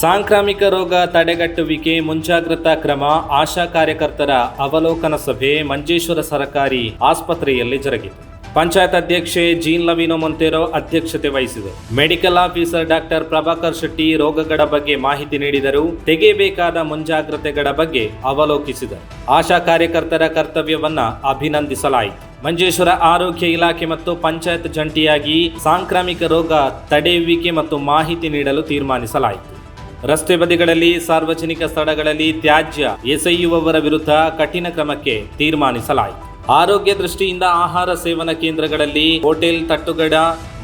ಸಾಂಕ್ರಾಮಿಕ ರೋಗ ತಡೆಗಟ್ಟುವಿಕೆ ಮುಂಜಾಗ್ರತಾ ಕ್ರಮ, ಆಶಾ ಕಾರ್ಯಕರ್ತರ ಅವಲೋಕನ ಸಭೆ ಮಂಜೇಶ್ವರ ಸರಕಾರಿ ಆಸ್ಪತ್ರೆಯಲ್ಲಿ ಜರುಗಿತು. ಪಂಚಾಯತ್ ಅಧ್ಯಕ್ಷೆ ಜೀನ್ ಲವಿನೋ ಮೊಂತೆರೋ ಅಧ್ಯಕ್ಷತೆ ವಹಿಸಿದರು. Medical officer doctor Prabhakar Shetty ರೋಗಗಳ ಬಗ್ಗೆ ಮಾಹಿತಿ ನೀಡಿದರು. ತೆಗೆಯಬೇಕಾದ ಮುಂಜಾಗ್ರತೆಗಳ ಬಗ್ಗೆ ಅವಲೋಕಿಸಿದರು. ಆಶಾ ಕಾರ್ಯಕರ್ತರ ಕರ್ತವ್ಯವನ್ನ ಅಭಿನಂದಿಸಲಾಯಿತು. ಮಂಜೇಶ್ವರ ಆರೋಗ್ಯ ಇಲಾಖೆ ಮತ್ತು ಪಂಚಾಯತ್ ಜಂಟಿಯಾಗಿ ಸಾಂಕ್ರಾಮಿಕ ರೋಗ ತಡೆಯುವಿಕೆ ಮತ್ತು ಮಾಹಿತಿ ನೀಡಲು ತೀರ್ಮಾನಿಸಲಾಯಿತು. ರಸ್ತೆ ಬದಿಗಳಲ್ಲಿ, ಸಾರ್ವಜನಿಕ ಸ್ಥಳಗಳಲ್ಲಿ ತ್ಯಾಜ್ಯ ಎಸೆಯುವವರ ವಿರುದ್ಧ ಕಠಿಣ ಕ್ರಮಕ್ಕೆ ತೀರ್ಮಾನಿಸಲಾಯಿತು. ಆರೋಗ್ಯ ದೃಷ್ಟಿಯಿಂದ ಆಹಾರ ಸೇವನಾ ಕೇಂದ್ರಗಳಲ್ಲಿ ಹೋಟೆಲ್ ತಟ್ಟುಗಡ,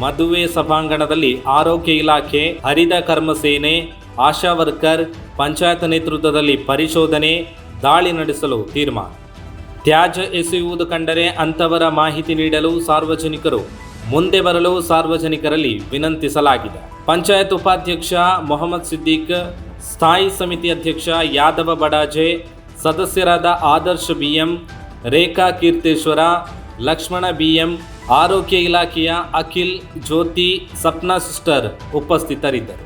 ಮದುವೆ ಸಭಾಂಗಣದಲ್ಲಿ ಆರೋಗ್ಯ ಇಲಾಖೆ, ಹರಿದ ಕರ್ಮಸೇನೆ ಆಶಾ ವರ್ಕರ್, ಪಂಚಾಯತ್ ನೇತೃತ್ವದಲ್ಲಿ ಪರಿಶೋಧನೆ, ದಾಳಿ ನಡೆಸಲು ತೀರ್ಮಾನ. ತ್ಯಾಜ್ಯ ಎಸೆಯುವುದು ಕಂಡರೆ ಅಂಥವರ ಮಾಹಿತಿ ನೀಡಲು ಸಾರ್ವಜನಿಕರು ಮುಂದೆ ಬರಲು ಸಾರ್ವಜನಿಕರಲ್ಲಿ ವಿನಂತಿಸಲಾಗಿದೆ. ಪಂಚಾಯತ್ ಉಪಾಧ್ಯಕ್ಷ ಮೊಹಮ್ಮದ್ ಸಿದ್ದಿಕ್ ಸ್ಥಾಯಿ ಸಮಿತಿ ಅಧ್ಯಕ್ಷ ಯಾದವ ಬಡಾಜೆ ಸದಸ್ಯರಾದ ಆದರ್ಶ್ ಬಿಎಂ ರೇಖಾ ಕೀರ್ತೇಶ್ವರ ಲಕ್ಷ್ಮಣ ಬಿಎಂ ಆರೋಗ್ಯ ಇಲಾಖೆಯ ಅಖಿಲ್ ಜ್ಯೋತಿ ಸಪ್ನಾ ಸಿಸ್ಟರ್ ಉಪಸ್ಥಿತರಿದ್ದರು